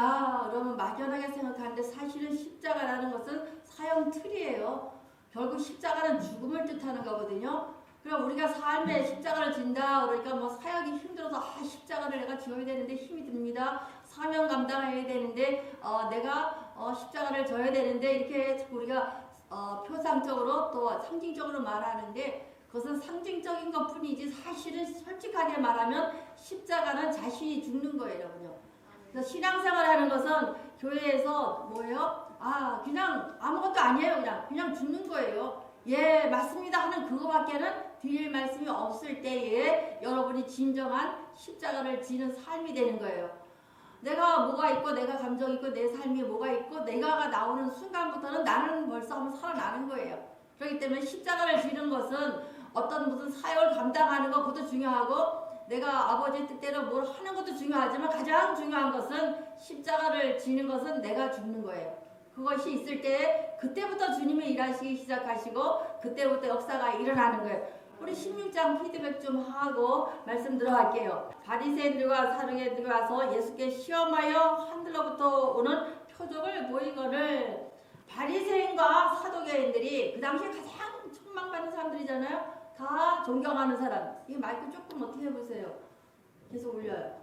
십자가 그러면 막연하게 생각하는데 사실은 십자가라는 것은 사형 틀이에요. 결국 십자가는 죽음을 뜻하는 거거든요. 그럼 우리가 삶에 십자가를 진다 그러니까 뭐 사역이 힘들어서 아 십자가를 내가 지어야 되는데 힘이 듭니다. 사명 감당해야 되는데 어, 내가 어, 십자가를 져야 되는데 이렇게 우리가 어, 표상적으로 또 상징적으로 말하는데 그것은 상징적인 것 뿐이지 사실은 솔직하게 말하면 십자가는 자신이 죽는 거예요, 여러분요. 그래서 신앙생활 하는 것은 교회에서 뭐예요? 아, 그냥 아무것도 아니에요. 그냥, 그냥 죽는 거예요. 예, 맞습니다. 하는 그거밖에는 드릴 말씀이 없을 때에 여러분이 진정한 십자가를 지는 삶이 되는 거예요. 내가 뭐가 있고 내가 감정 있고 내 삶이 뭐가 있고 내가가 나오는 순간부터는 나는 벌써 한번 살아나는 거예요. 그렇기 때문에 십자가를 지는 것은 어떤 무슨 사역을 감당하는 것 그것도 중요하고 내가 아버지 뜻대로 뭘 하는 것도 중요하지만 가장 중요한 것은 십자가를 지는 것은 내가 죽는 거예요. 그것이 있을 때 그때부터 주님이 일하시기 시작하시고 그때부터 역사가 일어나는 거예요. 우리 16장 피드백 좀 하고 말씀 들어갈게요. 바리새인들과 사르개들이 와서 예수께 시험하여 하늘로부터 오는 표적을 보이거늘 바리새인과 사도개인들이 그 당시에 가장 천망받는 사람들이잖아요. 다 존경하는 사람. 이 마이크 조금 어떻게 해보세요. 계속 올려요.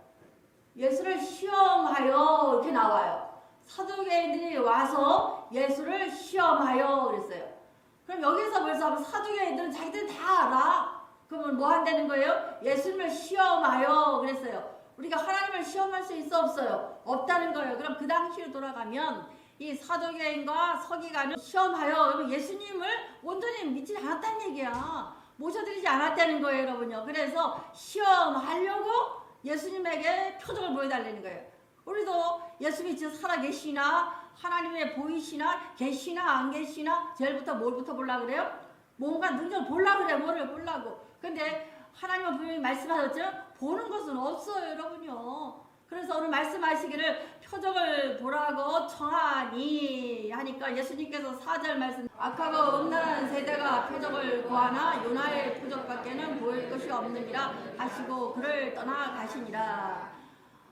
예수를 시험하여 이렇게 나와요. 사두개인들이 와서 예수를 시험하여 그랬어요. 그럼 여기서 벌써 사두개인들은 자기들 다 알아. 그러면 뭐 한다는 거예요? 예수님을 시험하여 그랬어요. 우리가 하나님을 시험할 수 있어 없어요? 없다는 거예요. 그럼 그 당시로 돌아가면 이 사도계인과 서기관을 시험하여 예수님을 온전히 믿지 않았다는 얘기야. 모셔드리지 않았다는 거예요, 여러분요. 그래서 시험하려고 예수님에게 표적을 보여달라는 거예요. 우리도 예수님이 진짜 살아계시나 하나님의 보이시나 계시나 안 계시나 제일부터 뭘부터 보려 그래요? 뭔가 능력을 보려 그래 뭐를 보려고. 근데 하나님은 분명히 말씀하셨죠? 보는 것은 없어요, 여러분요. 그래서 오늘 말씀하시기를 표적을 보라고 청하니 하니까 예수님께서 사절 말씀 악하고 음란한 세대가 표적을 구하나 요나의 표적밖에는 보일 것이 없느니라 하시고 그를 떠나 가시니라.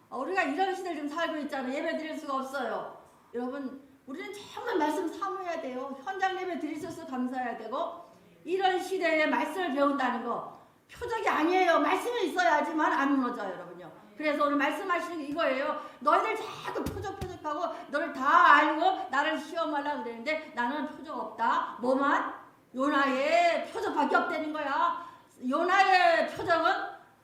어, 우리가 이런 시대를 지금 살고 있잖아요. 예배 드릴 수가 없어요. 여러분 우리는 정말 말씀 사모해야 돼요. 현장 예배 드릴 수 있어서 감사해야 되고 이런 시대에 말씀을 배운다는 거 표적이 아니에요. 말씀이 있어야지만 안 무너져요 여러분요 그래서 오늘 말씀하시는 게 이거예요. 너희들 자꾸 표적 표적하고 너를 다 알고 나를 시험하려고 그랬는데 나는 표적 없다. 뭐만? 요나의 표적밖에 없다는 거야. 요나의 표적은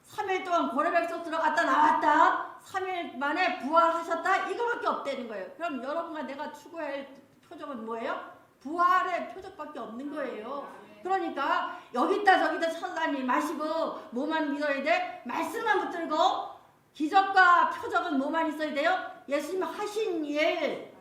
3일 동안 고래백 속 들어갔다 나왔다. 3일 만에 부활하셨다. 이거밖에 없다는 거예요. 그럼 여러분과 내가 추구할 표적은 뭐예요? 부활의 표적밖에 없는 거예요. 그러니까 여기다 저기다 쳐다니 마시고 뭐만 믿어야 돼? 말씀만 붙들고 기적과 표적은 뭐만 있어야 돼요? 예수님 하신 일,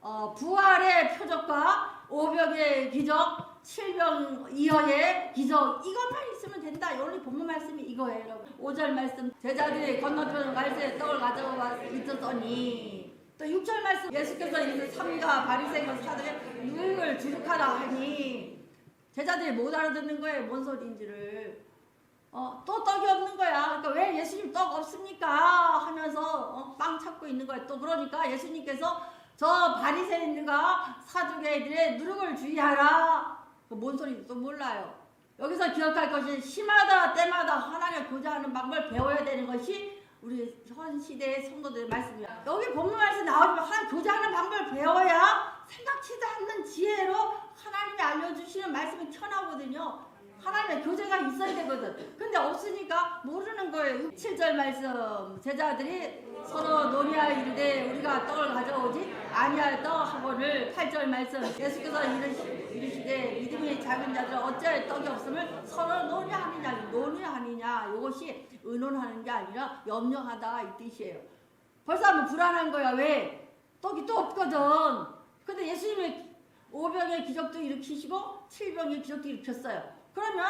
어, 부활의 표적과 오병의 기적, 칠병 이어의 기적 이것만 있으면 된다. 오늘 본문 말씀이 이거예요, 여러분. 5절 말씀 제자들이 건너편 갈새 떡을 가져와 있었더니 또 6절 말씀 예수께서 이 삼가 바리새인과 사들의 누룩을 주룩하라 하니 제자들이 못 알아듣는 거예요. 뭔 소리인지를. 어, 또 떡이 없는 거야. 그러니까 왜 예수님 떡 없습니까? 하면서 어, 빵 찾고 있는 거야. 또 그러니까 예수님께서 저 바리새인들과 사두개들의 누룩을 주의하라. 그뭔 소리인지 또 몰라요. 여기서 기억할 것이 시마다 때마다 하나님을 교제하는 방법을 배워야 되는 것이 우리 현 시대의 성도들의 말씀이야. 여기 본문 말씀 나오지만 하나님 교제하는 방법을 배워야 생각지도 않는 지혜로 하나님이 알려주시는 말씀이 튀어나오거든요. 하나님의 교제가 있어야 되거든. 근데 없으니까 모르는 거예요. 7절 말씀. 제자들이 서로 논의하여 이르되 우리가 떡을 가져오지 아니하였다 하고를 8절 말씀. 예수께서 이르시, 이르시되 믿음이 작은 자들 어째 떡이 없음을 서로 논의하느냐 논의하느냐 이것이 의논하는 게 아니라 염려하다 이 뜻이에요. 벌써 하면 불안한 거야. 왜? 떡이 또 없거든. 근데 예수님의 오병의 기적도 일으키시고 칠병의 기적도 일으켰어요. 그러면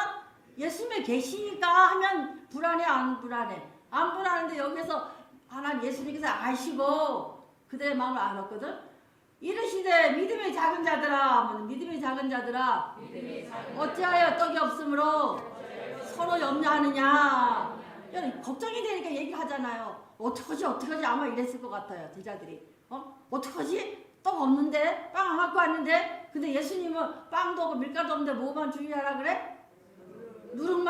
예수님이 계시니까 하면 불안해 안 불안해? 안 불안한데 여기서 하나님 예수님께서 아시고 그들의 마음을 알았거든. 이르시되 믿음이 작은 자들아 믿음이 작은 자들아 어찌하여 떡이 없으므로 서로 염려하느냐? 걱정이 되니까 얘기하잖아요. 어떡하지 어떡하지? 아마 이랬을 것 같아요 제자들이. 어? 어떡하지? 떡 없는데? 빵 안 갖고 왔는데? 근데 예수님은 빵도 없고 밀가루 없는데 뭐만 주의하라 그래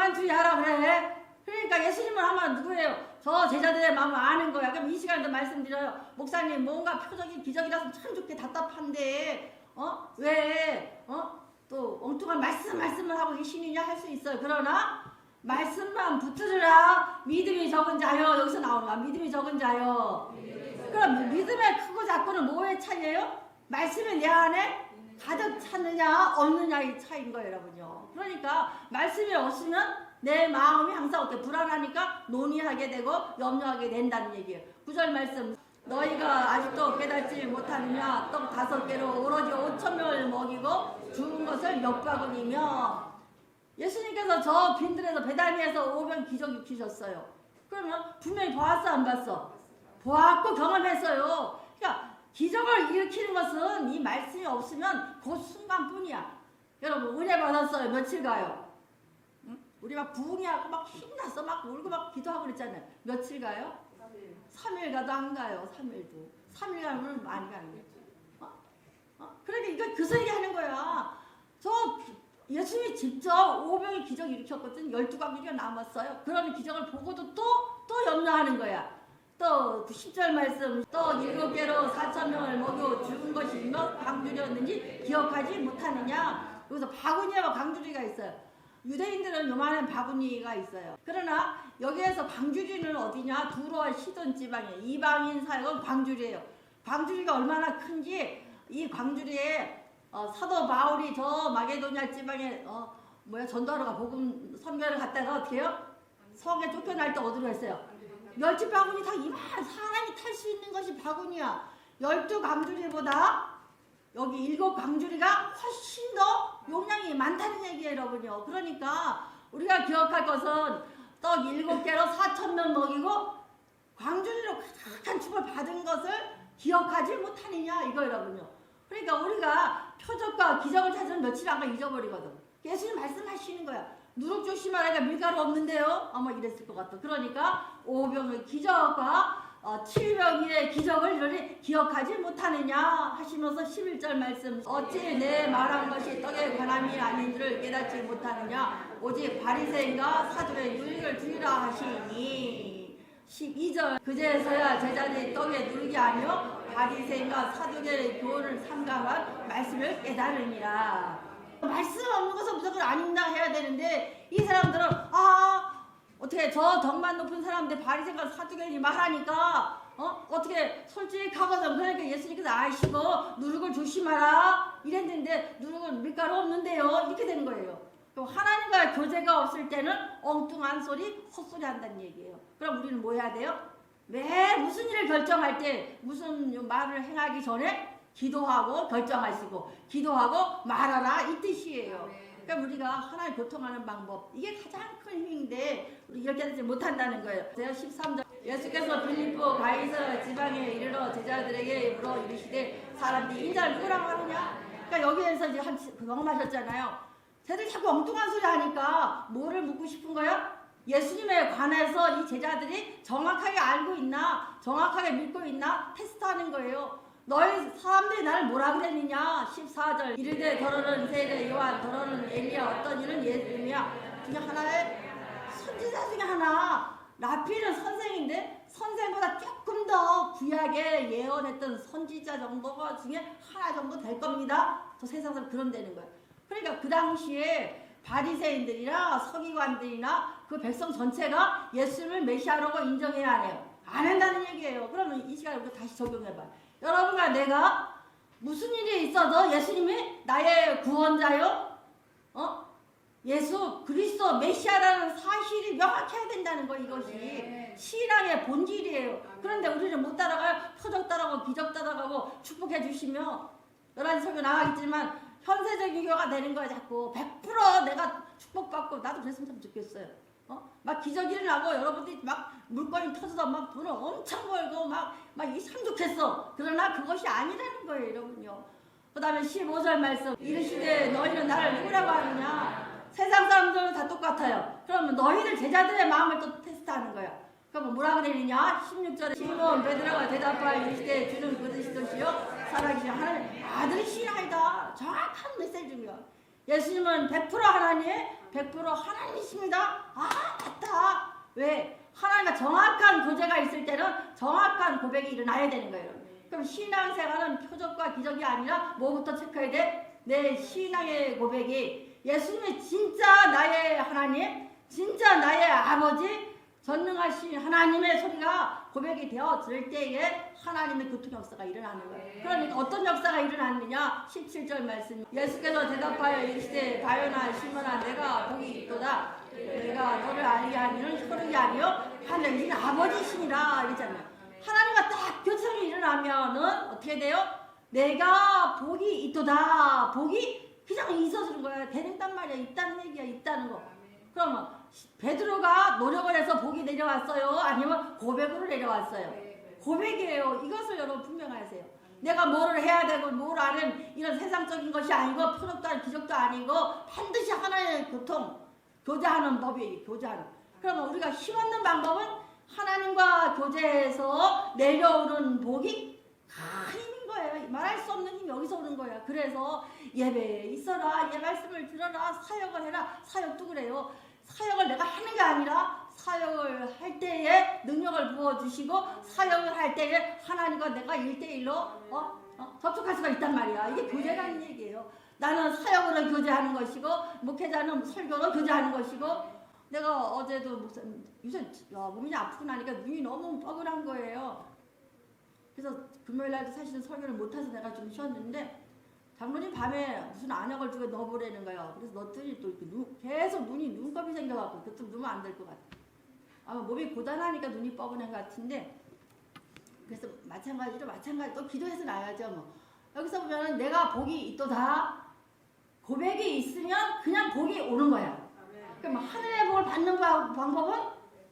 누룩만 주의하라 그래 그러니까 예수님은 아마 누구예요? 저 제자들의 마음을 아는 거야. 그럼 이 시간에도 말씀드려요. 목사님 뭔가 표적이 기적이라서 참 좋게 답답한데 어 왜 어 또 엉뚱한 말씀 말씀을 하고 계시느냐? 할 수 있어요. 그러나 말씀만 붙들으라 믿음이 적은 자요. 여기서 나오는 거야. 믿음이 적은 자요. 그럼 믿음의 크고 작고는 뭐의 차이예요? 말씀이 내 안에 가득 찼느냐 없느냐의 차이인 거예요 여러분요 그러니까 말씀이 없으면 내 마음이 항상 어때 불안하니까 논의하게 되고 염려하게 된다는 얘기예요 구절 말씀 너희가 아직도 깨닫지 못하느냐 떡 다섯 개로 오로지 오천 명을 먹이고 죽은 것을 몇 바구니며 예수님께서 저 빈들에서 배단위에서 오병 기적 일으키셨어요. 그러면 분명히 보았어 안 봤어? 보았고 경험했어요. 그러니까 기적을 일으키는 것은 이 말씀이 없으면 그 순간뿐이야. 여러분 은혜 받았어요. 며칠 가요? 응? 우리 막 부흥이하고 막 힘나서 막 울고 막 기도하고 그랬잖아요. 며칠 가요? 3일 가도 안 가요. 3일도. 3일 가면 많이 가는 거죠. 어? 어? 그러니까 이거 그 소리 하는 거야. 저 예수님이 직접 오병의 기적 일으켰거든. 열두 광주리가 남았어요. 그런 기적을 보고도 또, 또 염려하는 거야. 또 10절 말씀 또 일곱 개로 4천 명을 먹여 죽은 것이 몇 광주리였는지 기억하지 못하느냐. 여기서 바구니와 광주리가 있어요. 유대인들은 요만한 바구니가 있어요. 그러나 여기에서 광주리는 어디냐? 두로와 시돈 지방에 이방인 사역은 광주리예요. 광주리가 얼마나 큰지 이 광주리에 어, 사도 바울이 저 마게도냐 지방에 어, 뭐야 전도하러가 복음 선교를 갔다가 어떻게 해요? 성에 쫓겨날 때 어디로 했어요? 열두 바구니 다 이만 사람이 탈 수 있는 것이 바구니야. 열두 광주리보다 여기 일곱 광주리가 훨씬 더 용량이 많다는 얘기예요, 여러분요. 그러니까 우리가 기억할 것은 떡 일곱 개로 사천 명 먹이고 광주리로 가득한 축을 받은 것을 기억하지 못하느냐 이거 여러분요. 그러니까 우리가 표적과 기적을 찾으면 며칠 안가 잊어버리거든. 예수님 말씀하시는 거야. 누룩 조심하라니까 밀가루 없는데요. 아마 이랬을 것 같아. 그러니까 오병의 기적과 어, 칠병의 기적을 이러니 기억하지 못하느냐 하시면서 11절 말씀 어찌 내 말한 것이 떡에 관함이 아닌 줄을 깨닫지 못하느냐? 오직 바리새인과 사두의 유익을 주리라 하시니. 12절 그제서야 제자들이 떡에 누르기 아니요 바리새인과 사두개의 교훈을 삼가한 말씀을 깨달으니라. 말씀 없는 것은 무조건 아닙니다 해야 되는데 이 사람들은 아 어떻게 저 덕만 높은 사람들 바리새인과 사두개인이 말하니까 어? 어떻게 솔직하거든 그러니까 예수님께서 아시고 누룩을 조심하라? 이랬는데 누룩은 밀가루 없는데요. 이렇게 되는 거예요. 그럼 하나님과 교제가 없을 때는 엉뚱한 소리 헛소리 한다는 얘기예요. 그럼 우리는 뭐 해야 돼요? 매 무슨 일을 결정할 때 무슨 말을 행하기 전에 기도하고 결정하시고 기도하고 말하라 이 뜻이에요. 그러니까 우리가 하나님 교통하는 방법 이게 가장 큰 힘인데 우리 이렇게 하지 못한다는 거예요. 제가 13절 예수께서 빌립보 가이서 지방에 이르러 제자들에게 물어 이르시되 사람들이 인자를 누구라고 하느냐? 그러니까 여기에서 이제 한 경험하셨잖아요. 쟤들 자꾸 엉뚱한 소리 하니까 뭐를 묻고 싶은 거야? 예수님에 관해서 이 제자들이 정확하게 알고 있나, 정확하게 믿고 있나 테스트하는 거예요. 너희 사람들이 나를 뭐라 그랬느냐? 14절 이르되 더러는 세례 요한 더러는 엘리야 어떤 이는 예수님이야 중에 하나의 선지자 중에 하나 라피는 선생인데 선생보다 조금 더 구약에 예언했던 선지자 정도가 중에 하나 정도 될 겁니다. 저 세상에서 그런 되는 거예요. 그러니까 그 당시에 바리새인들이나 서기관들이나 그 백성 전체가 예수님을 메시아라고 인정해야 하네요. 안 한다는 얘기예요. 그러면 이 시간에 우리가 다시 적용해봐요. 여러분과 내가 무슨 일이 있어도 예수님이 나의 구원자요? 어? 예수 그리스도 메시아라는 사실이 명확해야 된다는 거 이것이 네. 신앙의 본질이에요. 그런데 우리는 못 따라가요. 표적 따라가고 기적 따라가고 축복해 주시며 열한 설교 나가겠지만 현세적인 교가 되는 거야 자꾸 100% 내가 축복받고 나도 그랬으면 참 좋겠어요. 어? 막 기적이 일어나고 여러분들이 막 물건이 터져서 막 돈을 엄청 벌고 막 막이참 좋겠어. 그러나 그것이 아니라는 거예요, 여러분요. 그 다음에 15절 말씀 이르시되 너희는 나를 누구라고 하느냐 세상 사람들은 다 똑같아요. 그러면 너희들 제자들의 마음을 또 테스트하는 거야. 그럼 뭐라 그러느냐? 16절에 시몬 베드로가 대답하여 이르시되 주는 그러시듯이요 살아계신 하나님 아들이시나이다. 정확한 메시지고요. 예수님은 100% 하나님, 100% 하나님이십니다. 아 맞다. 왜? 하나님과 정확한 교제가 있을 때는 정확한 고백이 일어나야 되는 거예요. 그럼 신앙생활은 표적과 기적이 아니라 뭐부터 체크해야 돼? 내 신앙의 고백이 예수님이 진짜 나의 하나님, 진짜 나의 아버지, 전능하신 하나님의 소리가 고백이 되어질 때에 하나님의 교통 역사가 일어나는 거예요. 그러니까 어떤 역사가 일어났느냐? 17절 말씀. 예수께서 대답하여 이르시되 바요나 시몬아 내가 복이 있도다. 내가 너를 알게 하니는 혈육이 아니요 하늘이신 아버지시니라 이랬잖아요. 하나님과 딱 교통이 일어나면은 어떻게 돼요? 내가 복이 있도다. 복이 그냥 있어주는 거야. 되는단 말이야. 있다는 얘기야. 있다는 거. 그러면 베드로가 노력을 해서 복이 내려왔어요? 아니면 고백으로 내려왔어요? 고백이에요. 이것을 여러분 분명하세요. 내가 뭐를 해야 되고 뭘 하는 이런 세상적인 것이 아니고 표적도 아니고 기적도 아니고 반드시 하나의 교통, 교제하는 법이 교제하는. 그러면 우리가 힘없는 방법은 하나님과 교제해서 내려오는 복이 큰 힘인 거예요. 말할 수 없는 힘이 여기서 오는 거예요. 그래서 예배에 있어라, 예 말씀을 들어라, 사역을 해라. 사역도 그래요. 사역을 내가 하는 게 아니라 사역을 할 때에 능력을 부어주시고 사역을 할 때에 하나님과 내가 일대일로 어? 어? 접촉할 수가 있단 말이야. 이게 교제라는 얘기예요. 나는 사역으로 교제하는 것이고 목회자는 설교로 교제하는 것이고 내가 어제도 목사님 요새 야, 몸이 아프고 나니까 눈이 너무 뻐근한 거예요. 그래서 금요일 날도 사실은 설교를 못해서 내가 좀 쉬었는데 장로님 밤에 무슨 안약을 주고 넣어보라는 거예요. 그래서 넣었더니 또 이렇게 눈, 계속 눈이 눈곱이 생겨갖고 그것도 넣으면 안 될 것 같아. 아마 몸이 고단하니까 눈이 뻐근한 것 같은데 그래서 마찬가지로 마찬가지 또 기도해서 나야죠 뭐. 여기서 보면은 내가 복이 있도다 고백이 있으면 그냥 복이 오는 거야. 그럼 하늘의 복을 받는 바- 방법은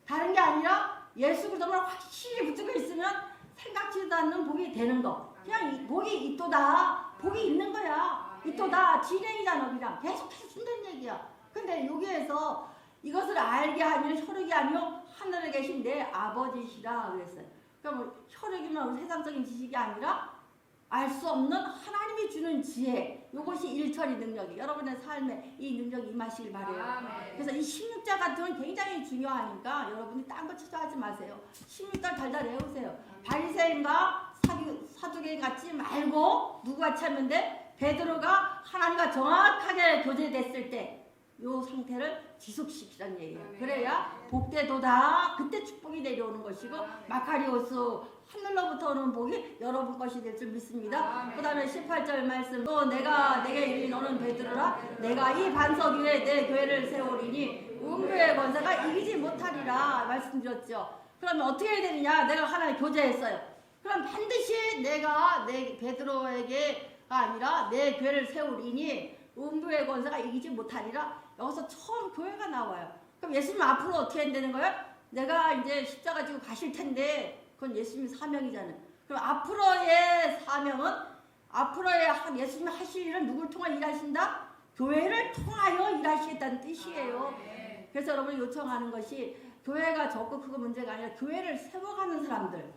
다른 게 아니라 예수 그리스도를 확실히 붙들고 있으면 생각지도 않는 복이 되는 거. 그냥 이- 복이 있도다. 복이 있는 거야. 있도다. 진행이잖아, 우리랑. 계속 해준다는 얘기야. 근데 여기에서 이것을 알게 하는 혈육이 아니요 하늘에 계신 내 아버지시라 그랬어요. 그러면 혈육이면 세상적인 지식이 아니라 알 수 없는 하나님이 주는 지혜. 이것이 일처리 능력이 여러분의 삶에 이 능력이 임하시길 바래요. 그래서 이 16자 같은 건 굉장히 중요하니까 여러분이 딴거 취소하지 마세요. 16달 달달 외우세요. 바리새인과 사두- 사두개 같지 말고 누구 같이 하면 돼? 베드로가 하나님과 정확하게 교제됐을 때 요 상태를 지속시키라는 얘기예요. 아멘. 그래야 복되도다. 그때 축복이 내려오는 것이고 마카리오스 하늘로부터 오는 복이 여러분 것이 될 줄 믿습니다. 아멘. 그 다음에 18절 말씀 또 내가 내게 이르니 너는 베드로라 내가 이 반석 위에 내 교회를 세우리니 음부의 권세가 이기지 못하리라 말씀드렸죠. 그러면 어떻게 해야 되느냐? 내가 하나님 교제했어요. 그럼 반드시 내가 내 베드로에게가 아니라 내 교회를 세우리니 음부의 권세가 이기지 못하리라. 여기서 처음 교회가 나와요. 그럼 예수님 앞으로 어떻게 해야 되는 거예요? 내가 이제 십자가 지고 가실 텐데 그건 예수님 사명이잖아요. 그럼 앞으로의 사명은 앞으로의 한 예수님이 하실 일은 누굴 통해 일하신다? 교회를 통하여 일하시겠다는 뜻이에요. 그래서 여러분이 요청하는 것이 교회가 적고 크고 문제가 아니라 교회를 세워가는 사람들,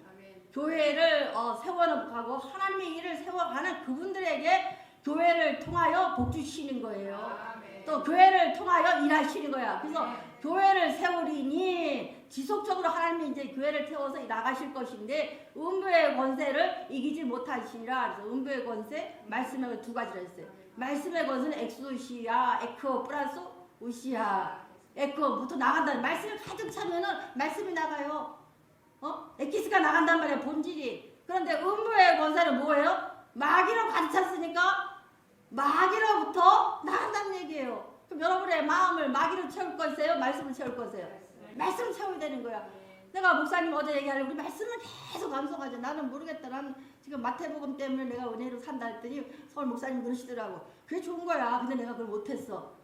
교회를 어, 세워가고 하나님의 일을 세워가는 그분들에게 교회를 통하여 복 주시는 거예요. 또 교회를 통하여 일하시는 거야. 그래서 교회를 세우리니 지속적으로 하나님이 이제 교회를 세워서 나가실 것인데 음부의 권세를 이기지 못하시니라. 그래서 음부의 권세 말씀에 두 가지로 했어요. 말씀의 권세는 엑소시아, 에코 플러스 우시아. 에코부터 나간다는 말씀을 가득 차면은 말씀이 나가요. 어? 에키스가 나간단 말이에요. 본질이. 그런데 음부의 권세는 뭐예요? 마귀로 가득 찼으니까 마귀로부터 나간다는 얘기예요. 그럼 여러분의 마음을 마귀로 채울 거세요? 말씀을 채울 거세요? 말씀을 채워야 되는 거야. 내가 목사님 어제 얘기하는 우리 말씀을 계속 감성하죠. 나는 모르겠다. 나는 지금 마태복음 때문에 내가 은혜로 산다 했더니 서울 목사님 그러시더라고. 그게 좋은 거야. 근데 내가 그걸 못했어.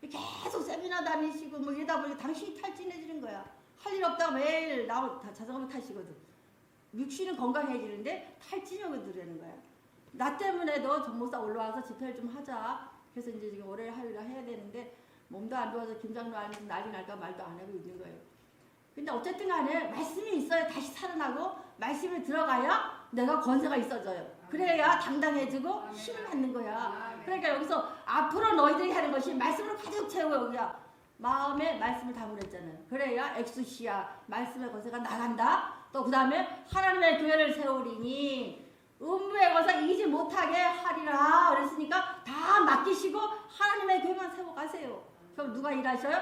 계속 세미나 다니시고 뭐 이러다 보니까 당신이 탈진해지는 거야. 할 일 없다고 매일 나오 다 자전거 타시거든. 육신은 건강해지는데 탈진이 오더라는 거야. 나 때문에도 전목사 올라와서 집회를 좀 하자. 그래서 이제 지금 월요일 화요일 해야 되는데 몸도 안 좋아서 김장로 안에서 난리 날까 말도 안 하고 있는 거예요. 근데 어쨌든 간에 말씀이 있어야 다시 살아나고 말씀이 들어가야 내가 권세가 있어져요. 그래야 당당해지고 힘을 받는 거야. 그러니까 여기서 앞으로 너희들이 하는 것이 말씀으로 가득 채워 여기야. 마음에 말씀을 담으랬잖아요. 그래야 엑수시아 말씀의 권세가 나간다. 또 그 다음에 하나님의 교회를 세우리니 음부의 것을 이기지 못하게 하리라 그랬으니까 다 맡기시고 하나님의 교회만 세워가세요. 그럼 누가 일하셔요?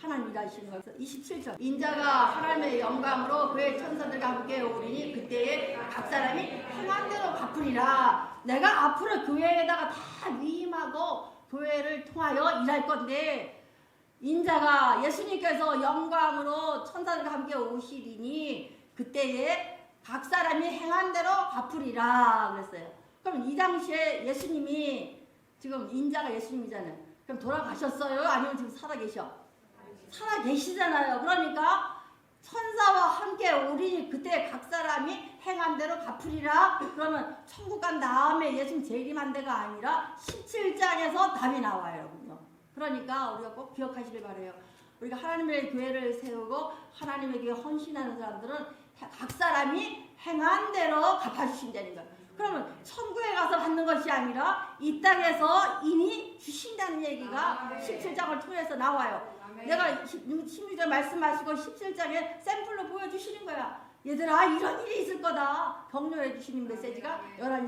하나님 일하시는 거예요. 27절 인자가 하나님의 영광으로 그의 천사들과 함께 오리니 그때에 각 사람이 행한 대로 갚으리라. 내가 앞으로 교회에다가 다 위임하고 교회를 통하여 일할 건데 인자가 예수님께서 영광으로 천사들과 함께 오시리니 그때에 각 사람이 행한 대로 갚으리라 그랬어요. 그럼 이 당시에 예수님이 지금 인자가 예수님이잖아요. 그럼 돌아가셨어요? 아니면 지금 살아계셔? 살아 계시잖아요. 그러니까 천사와 함께 우리 그때 각 사람이 행한 대로 갚으리라. 그러면 천국 간 다음에 예수님 재림한 데가 아니라 17장에서 답이 나와요. 그러니까 우리가 꼭 기억하시길 바래요. 우리가 하나님의 교회를 세우고 하나님에게 헌신하는 사람들은 각 사람이 행한 대로 갚아주신다는 거예요. 그러면 천국에 가서 받는 것이 아니라 이 땅에서 이미 주신다는 얘기가 17장을 통해서 나와요. 내가 16절 말씀하시고 17장에 샘플로 보여주시는 거야. 얘들아 이런 일이 있을 거다. 격려해 주시는 메시지가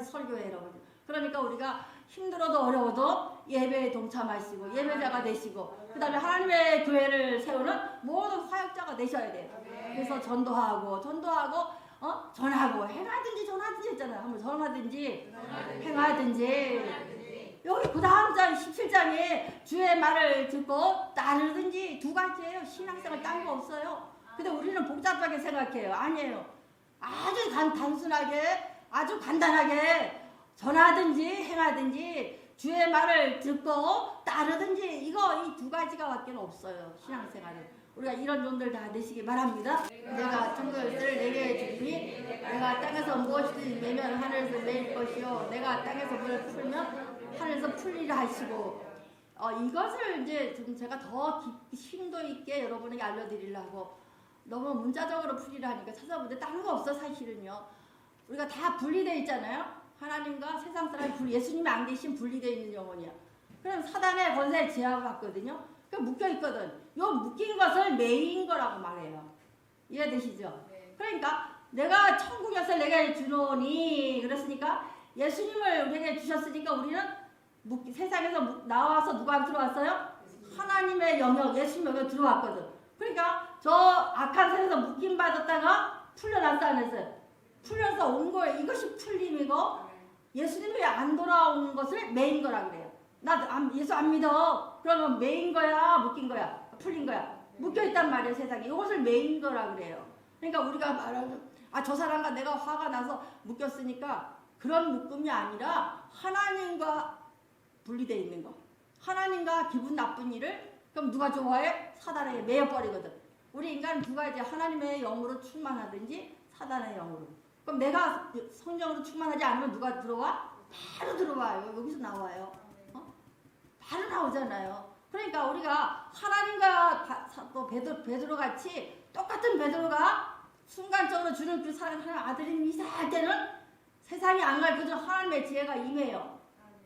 설교에 여러분. 그러니까 우리가 힘들어도 어려워도 예배에 동참하시고 예배자가 되시고 그 다음에 하나님의 교회를 세우는 모든 사역자가 되셔야 돼요. 그래서 전도하고 전도하고 어 전하고 행하든지 전하든지 했잖아요. 한번 전하든지 행하든지 여기 그 다음 장 17장에 주의 말을 듣고 따르든지 두 가지예요. 신앙생활 딴 거 없어요. 근데 우리는 복잡하게 생각해요. 아니에요. 아주 단, 단순하게 아주 간단하게 전하든지 행하든지 주의 말을 듣고 따르든지 이거 이 두 가지가 밖에 없어요. 신앙생활은. 우리가 이런 종들 다 되시기 바랍니다. 내가 천국을 내게 주니 내가 땅에서 무엇이든지 내면 하늘에서 내릴 것이요 내가 땅에서 물을 풀면 하늘에서 풀리라 하시고 어, 이것을 이제 좀 제가 더 깊이 심도 있게 여러분에게 알려드리려고 너무 문자적으로 풀이라 하니까 찾아보는데 다른 거 없어 사실은요. 우리가 다 분리되어 있잖아요. 하나님과 세상 사람이 분리, 예수님이 안 계신 분리되어 있는 영혼이야. 그럼 사단의 권세에 제압받거든요. 그 묶여 있거든. 요 묶인 것을 메인 거라고 말해요. 이해되시죠? 그러니까 내가 천국에서 내게 주노니 그랬으니까 예수님을 우리에게 주셨으니까 우리는 묶- 세상에서 묶- 나와서 누가 들어왔어요? 하나님의 영역, 예수님 영역 들어왔거든. 그러니까 저 악한 세상에서 묶임 받았다가 풀려났어 안 했어요? 풀려서 온 거예요. 이것이 풀림이고 예수님이 안 돌아온 것을 메인 거라 그래요. 나 안- 예수 안 믿어. 그러면 메인 거야, 묶인 거야, 풀린 거야. 묶여 있단 말이에요, 세상에. 이것을 메인 거라 그래요. 그러니까 우리가 말하는 아 저 사람과 내가 화가 나서 묶였으니까 그런 묶음이 아니라 하나님과 분리돼 있는 거. 하나님과 기분 나쁜 일을 그럼 누가 좋아해? 사단에게 매여버리거든. 우리 인간은 두 가지 하나님의 영으로 충만하든지 사단의 영으로. 그럼 내가 성령으로 충만하지 않으면 누가 들어와? 바로 들어와요. 여기서 나와요. 어? 바로 나오잖아요. 그러니까 우리가 하나님과 또 베드로, 베드로 같이 똑같은 베드로가 순간적으로 주는 그 사랑 하나님 아들이 이상할 때는 세상이 안갈 그저 하나님의 지혜가 임해요.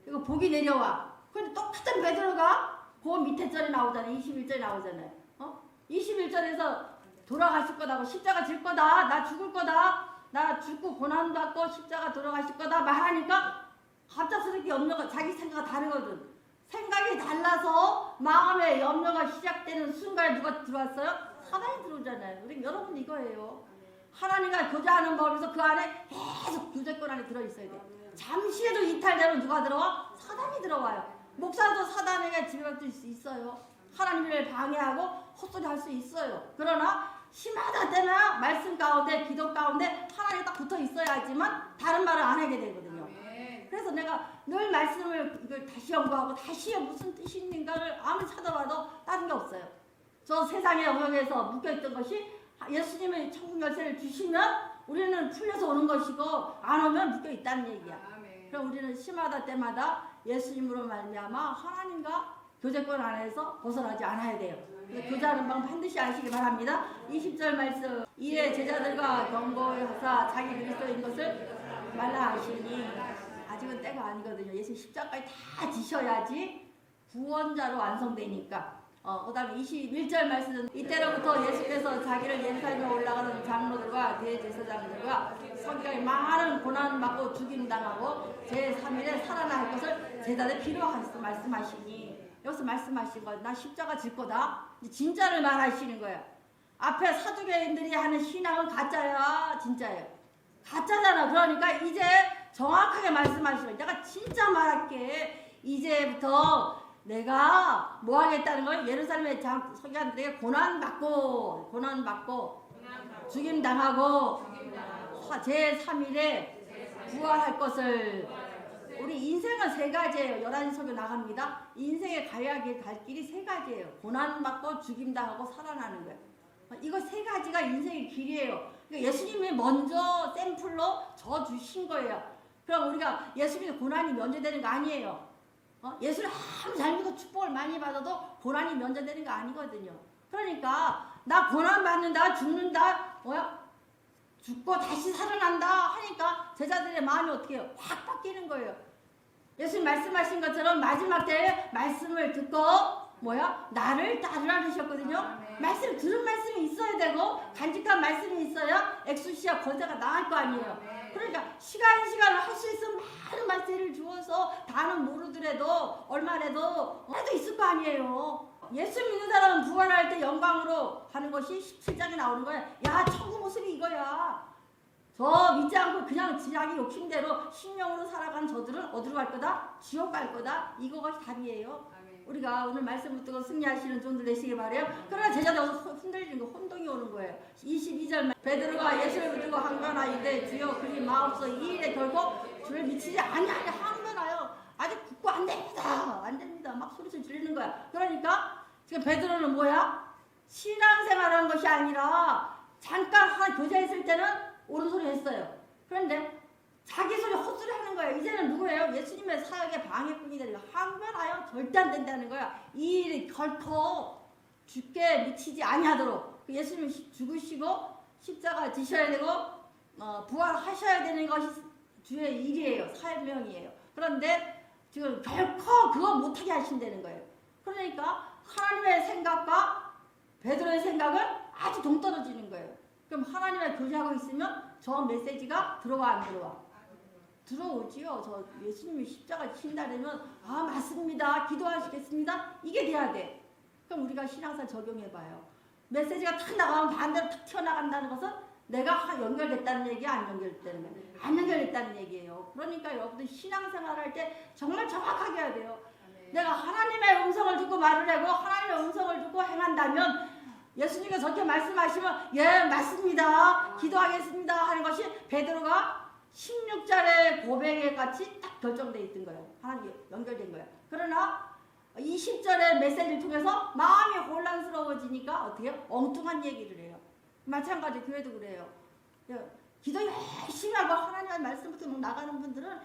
이거 복이 내려와. 근데 똑같은 베드로가 그 밑에 절에 나오잖아요. 21절에 나오잖아요. 어? 21절에서 돌아가실 거다고 십자가 질 거다. 나 죽을 거다. 나 죽고 고난 받고 십자가 돌아가실 거다 말하니까 갑작스럽게 염려가 자기 생각이 다르거든. 생각이 달라서 마음의 염려가 시작되는 순간에 누가 들어왔어요? 사단이 들어오잖아요. 우리 여러분 이거예요. 하나님과 교제하는 법에서 그 안에 계속 교제권 안에 들어있어야 돼. 잠시에도 이탈되면 누가 들어와? 사단이 들어와요. 목사도 사단에게 지배받을 수 있어요. 하나님을 방해하고 헛소리 할 수 있어요. 그러나 심하다 때나 말씀 가운데 기도 가운데 하나님 딱 붙어 있어야지만 다른 말을 안 하게 되거든요. 그래서 내가 늘 말씀을 이걸 다시 연구하고 다시 무슨 뜻이 있는가를 아무리 찾아봐도 다른 게 없어요. 저 세상의 영역에서 묶여있던 것이 예수님의 천국 열쇠를 주시면 우리는 풀려서 오는 것이고 안 오면 묶여 있다는 얘기야. 그럼 우리는 심하다 때마다 예수님으로 말미암아 하나님과 교제권 안에서 벗어나지 않아야 돼요. 그래서 교제하는 방 반드시 아시기 바랍니다. 20절 말씀 이에 제자들과 경고하사 자기 그리스도인 것을 말라 하시니 아직은 때가 아니거든요. 예수 십자가에 다 지셔야지 구원자로 완성되니까. 어, 그 다음에 21절 말씀 이때로부터 예수께서 자기를 예루살렘에 올라가는 장로들과 대제사장들과 성경에 많은 고난을 받고 죽임당하고 제3일에 살아날 것을 제자들 필요하셔서 말씀하시니 여기서 말씀하신 거예요. 나 십자가 질 거다. 진짜를 말하시는 거예요. 앞에 사두개인들이 하는 신앙은 가짜야 진짜예요. 가짜잖아. 그러니까 이제 정확하게 말씀하시면 내가 진짜 말할게. 이제부터 내가 뭐 하겠다는 걸 예루살렘의 장 서기관들에게 고난 받고 고난 받고 죽임 당하고 제 3일에 부활할 것을 우리 인생은 세 가지예요. 11시 석유 나갑니다. 인생에 가야 갈 길이 세 가지예요. 고난 받고 죽임 당하고 살아나는 거예요. 이거 세 가지가 인생의 길이에요. 그러니까 예수님이 먼저 샘플로 저 주신 거예요. 그럼 우리가 예수님의 고난이 면제되는 거 아니에요. 어? 예수를 아무 잘 믿고 축복을 많이 받아도 고난이 면제되는 거 아니거든요. 그러니까 나 고난 받는다, 죽는다, 뭐야? 죽고 다시 살아난다 하니까 제자들의 마음이 어떻게 해요? 확 바뀌는 거예요. 예수님 말씀하신 것처럼 마지막 때에 말씀을 듣고 뭐야? 나를 따르라 하셨거든요. 말씀 들은 말씀이 있어야 되고 간직한 말씀이 있어야 엑수시아 권세가 나갈 거 아니에요. 그러니까 시간 시간 할수 있으면 많은 말씀을 주어서 다는 모르더라도 얼마라도 해도 있을 거 아니에요. 예수 믿는 사람은 부활할 때 영광으로 가는 것이 17장에 나오는 거야. 야 천국 모습이 이거야. 저 믿지 않고 그냥 자기 욕심대로 신령으로 살아간 저들은 어디로 갈 거다? 지옥 갈 거다. 이거가 답이에요. 우리가 오늘 말씀 붙들고 승리하시는 종들 되시길 바래요. 그러나 제자들 흔들리는 거 혼동이 오는 거예요. 22절 베드로가 예수를 붙들고 항변하이되 주여 그리 마옵소 이 일에 결국 주를 미치지 아니하니 아직 굳고 안 됩니다. 안 됩니다. 막 소리를 지르는 거야. 그러니까 지금 베드로는 뭐야? 신앙생활 한 것이 아니라 잠깐 한 교제했을 때는 옳은 소리 했어요. 그런데 자기 소리 헛소리 하는 거예요. 이제는 누구예요? 예수님의 사역에 방해꾼이 되는 거야. 항변하여 절대 안 된다는 거야. 이 일이 결코 죽게 미치지 아니하도록 그 예수님 죽으시고 십자가 지셔야 되고 어, 부활하셔야 되는 것이 주의 일이에요. 사명이에요. 그런데 지금 결코 그거 못하게 하신다는 거예요. 그러니까 하나님의 생각과 베드로의 생각은 아주 동떨어지는 거예요. 그럼 하나님과 교제하고 있으면 저 메시지가 들어와 안 들어와? 들어오지요. 저 예수님이 십자가 친다면 아 맞습니다. 기도하시겠습니다. 이게 돼야 돼. 그럼 우리가 신앙사 적용해봐요. 메시지가 탁 나가면 반대로 탁 튀어나간다는 것은 내가 하- 연결됐다는 얘기야 안 연결됐다는 거야? 안 연결됐다는 얘기예요. 그러니까 여러분들 신앙생활 할 때 정말 정확하게 해야 돼요. 내가 하나님의 음성을 듣고 말을 하고 하나님의 음성을 듣고 행한다면 예수님께서 저렇게 말씀하시면 예 맞습니다 기도하겠습니다 하는 것이 베드로가 16절의 고백에 같이 딱 결정돼 있던 거예요 하나님 연결된 거예요 그러나 20절의 메시지를 통해서 마음이 혼란스러워지니까 어떻게? 엉뚱한 얘기를 해요 마찬가지 교회도 그래요 예, 기도 열심히 하고 하나님의 말씀부터 막 나가는 분들은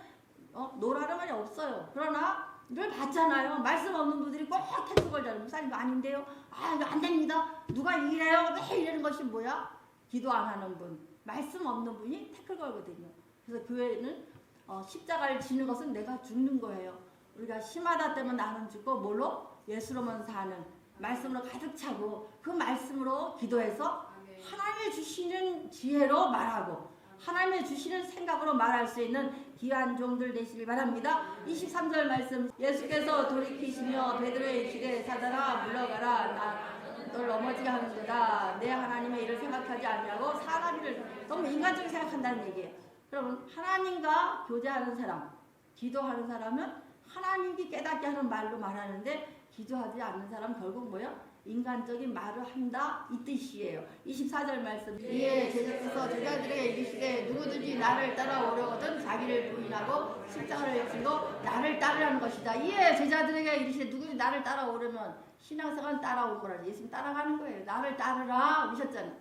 어, 노라는 말이 없어요 그러나 늘 봤잖아요. 말씀 없는 분들이 꼭 태클 걸잖아요. 목사님 아닌데요. 아 이거 안 됩니다. 누가 이래요? 왜 이러는 것이 뭐야? 기도 안 하는 분, 말씀 없는 분이 태클 걸거든요. 그래서 교회는 어, 십자가를 지는 것은 내가 죽는 거예요. 우리가 심하다 때문에 나는 죽고 뭘로? 예수로만 사는 말씀으로 가득 차고 그 말씀으로 기도해서 하나님이 주시는 지혜로 말하고 하나님의 주시는 생각으로 말할 수 있는 귀한 종들 되시길 바랍니다. 23절 말씀 예수께서 돌이키시며 베드로의 길에 사다라 물러가라 나 널 넘어지게 하는도다 내 하나님의 일을 생각하지 않냐고 사람을 너무 인간적으로 생각한다는 얘기예요. 여러분 하나님과 교제하는 사람 기도하는 사람은 하나님께 깨닫게 하는 말로 말하는데 기도하지 않는 사람 결국 뭐야? 인간적인 말을 한다 이 뜻이에요. 24절 말씀 이에 제자께서 제자들에게 이르시되 누구든지 나를 따라오려거든 자기를 부인하고 십자가를 지고 나를 따르라는 것이다. 이에 제자들에게 이르시되 누구든지 나를 따라오려면 신앙생활은 따라올 거라 예수님 따라가는 거예요. 나를 따르라 하셨잖아요.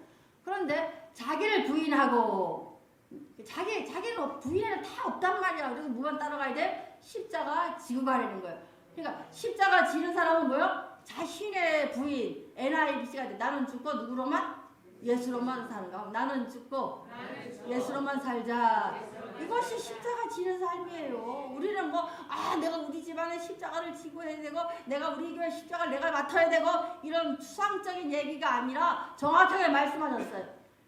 그런데 자기를 부인하고 자기 자기는 부인에는 다 없단 말이야. 그래서 무만 따라가야 돼? 십자가 지고 가려는 거예요. 그러니까 십자가 지는 사람은 뭐요? 자신의 부인 NIBC가 돼. 나는 죽고 누구로만? 예수로만 가 나는 죽고 예수로만 살자. 이것이 십자가 지는 삶이에요. 우리는 뭐, 아, 내가 우리 집안에 십자가를 지고 해야 되고, 내가 우리 교회 십자가를 내가 맡아야 되고, 이런 추상적인 얘기가 아니라 정확하게 말씀하셨어요.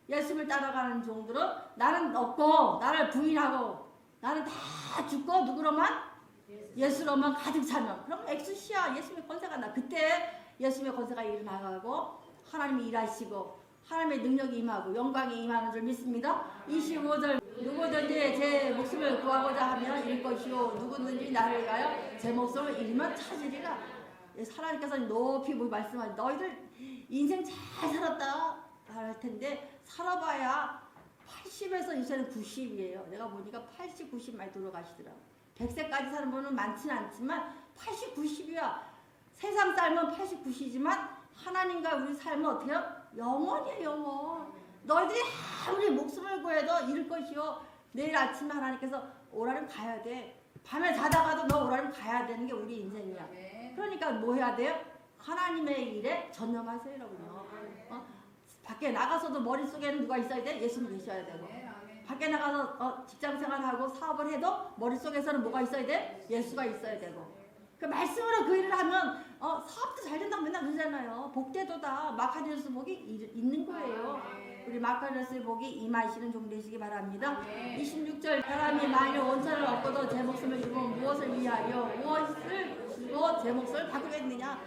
예수를 따라가는 종들은 나는 없고, 나를 부인하고, 나는 다 죽고, 누구로만? 예수로만 가득 차면. 그럼 엑스시아 예수님의 권세가 나. 그때 예수님의 권세가 일어나가고, 하나님이 일하시고, 하나님의 능력이 임하고 영광이 임하는 줄 믿습니다. 25절 누구든지 제 목숨을 구하고자 하면 잃 것이요 누구든지 나를 위하여 제 목숨을 잃으면 찾으리라. 예, 하나님께서 높이 뭐 말씀하시 너희들 인생 잘 살았다 할 텐데 살아봐야 80에서 요새는 90이에요. 내가 보니까 80, 90 많이 돌아가시더라고. 100세까지 사는 분은 많지는 않지만 80, 90이야. 세상 삶은 80, 90이지만 하나님과 우리 삶은 해요? 영원이에요, 영원. 너희들이 아무리 목숨을 구해도 잃을 것이요. 내일 아침에 하나님께서 오라면 가야 돼. 밤에 자다가도 너 오라면 가야 되는 게 우리 인생이야. 그러니까 뭐 해야 돼요? 하나님의 일에 전념하세요. 어? 밖에 나가서도 머릿속에는 누가 있어야 돼? 예수님 계셔야 되고. 밖에 나가서 어, 직장 생활하고 사업을 해도 머릿속에서는 뭐가 있어야 돼? 예수가 있어야 되고. 그 말씀으로 그 일을 하면 어, 사업도 잘 된다고 맨날 그러잖아요. 복대도다. 마카디오스 복이 이- 있는 거예요. 우리 마카디오스 복이 임하시는 종 되시기 바랍니다. 26절 사람이 만일 원천을 얻고도 제 목숨을 잃으면 무엇을 위하여 무엇을 주고 제 목숨을 바꾸겠느냐?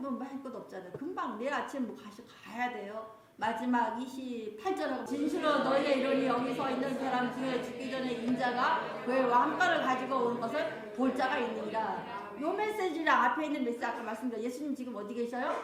뭐말것 없잖아요. 금방 내일 아침 뭐 가시 가야 돼요. 마지막 28절하고 진실로 너희의 이론이 여기 서 있는 사람 중에 죽기 전에 인자가 그의 왕冠을 가지고 오는 것을 볼 자가 있느니라. 요 메시지랑 앞에 있는 메시지 아까 말씀드린 예수님 지금 어디 계셔요?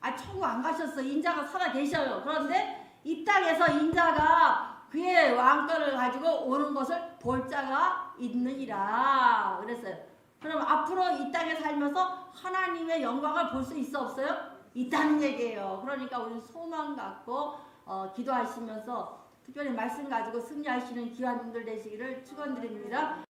아 천국 안 가셨어. 인자가 살아 계셔요. 그런데 이 땅에서 인자가 그의 왕冠을 가지고 오는 것을 볼 자가 있느니라. 그랬어요. 그럼 앞으로 이 땅에 살면서 하나님의 영광을 볼 수 있어 없어요? 있다는 얘기예요. 그러니까 우리 소망 갖고 어, 기도하시면서 특별히 말씀 가지고 승리하시는 기관님들 되시기를 축원드립니다.